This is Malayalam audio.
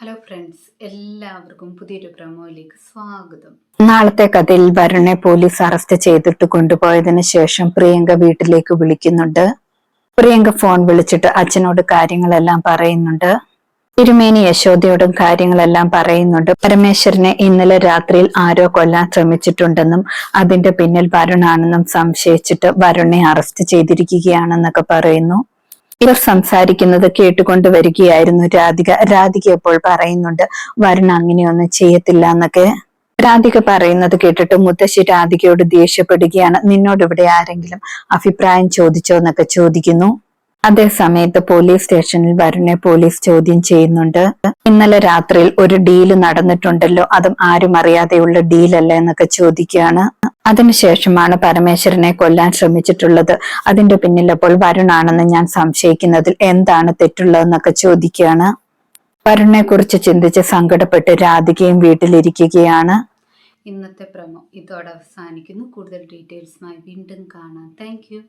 ഹലോ ഫ്രണ്ട്സ് എല്ലാവർക്കും പുതിയൊരു പ്രമോയിലേക്ക് സ്വാഗതം. നാളത്തെ കഥയിൽ വരുണെ പോലീസ് അറസ്റ്റ് ചെയ്തിട്ട് കൊണ്ടുപോയതിനു ശേഷം പ്രിയങ്ക വീട്ടിലേക്ക് വിളിക്കുന്നുണ്ട്. പ്രിയങ്ക ഫോൺ വിളിച്ചിട്ട് അച്ഛനോട് കാര്യങ്ങളെല്ലാം പറയുന്നുണ്ട്. തിരുമേനി യശോദയോടും കാര്യങ്ങളെല്ലാം പറയുന്നുണ്ട്. പരമേശ്വരനെ ഇന്നലെ രാത്രിയിൽ ആരോ കൊല്ലാൻ ശ്രമിച്ചിട്ടുണ്ടെന്നും അതിന്റെ പിന്നിൽ വരുണാണെന്നും സംശയിച്ചിട്ട് വരുണെ അറസ്റ്റ് ചെയ്തിരിക്കുകയാണെന്നൊക്കെ പറയുന്നു. ഇവർ സംസാരിക്കുന്നത് കേട്ടുകൊണ്ട് വരികയായിരുന്നു രാധിക. രാധിക ഇപ്പോൾ പറയുന്നുണ്ട് വരുൺ അങ്ങനെയൊന്നും ചെയ്യത്തില്ല എന്നൊക്കെ. രാധിക പറയുന്നത് കേട്ടിട്ട് മുത്തശ്ശി രാധികയോട് ദേഷ്യപ്പെടുകയാണ്. നിന്നോട് ഇവിടെ ആരെങ്കിലും അഭിപ്രായം ചോദിച്ചോ എന്നൊക്കെ ചോദിക്കുന്നു. അതേ സമയത്ത് പോലീസ് സ്റ്റേഷനിൽ വരുണെ പോലീസ് ചോദ്യം ചെയ്യുന്നുണ്ട്. ഇന്നലെ രാത്രിയിൽ ഒരു ഡീൽ നടന്നിട്ടുണ്ടല്ലോ അതും ആരും അറിയാതെയുള്ള ഡീലല്ല എന്നൊക്കെ ചോദിക്കുകയാണ്. അതിനുശേഷമാണ് പരമേശ്വരനെ കൊല്ലാൻ ശ്രമിച്ചിട്ടുള്ളത്. അതിന്റെ പിന്നിൽ അപ്പോൾ വരുണാണെന്ന് ഞാൻ സംശയിക്കുന്നതിൽ എന്താണ് തെറ്റുള്ളതെന്നൊക്കെ ചോദിക്കുകയാണ്. വരുണിനെ കുറിച്ച് ചിന്തിച്ച് സങ്കടപ്പെട്ട് രാധികയും വീട്ടിലിരിക്കുകയാണ്. ഇന്നത്തെ പ്രമോ ഇതോടെ അവസാനിക്കുന്നു. കൂടുതൽ ഡീറ്റെയിൽസുമായി വീണ്ടും കാണാം. താങ്ക്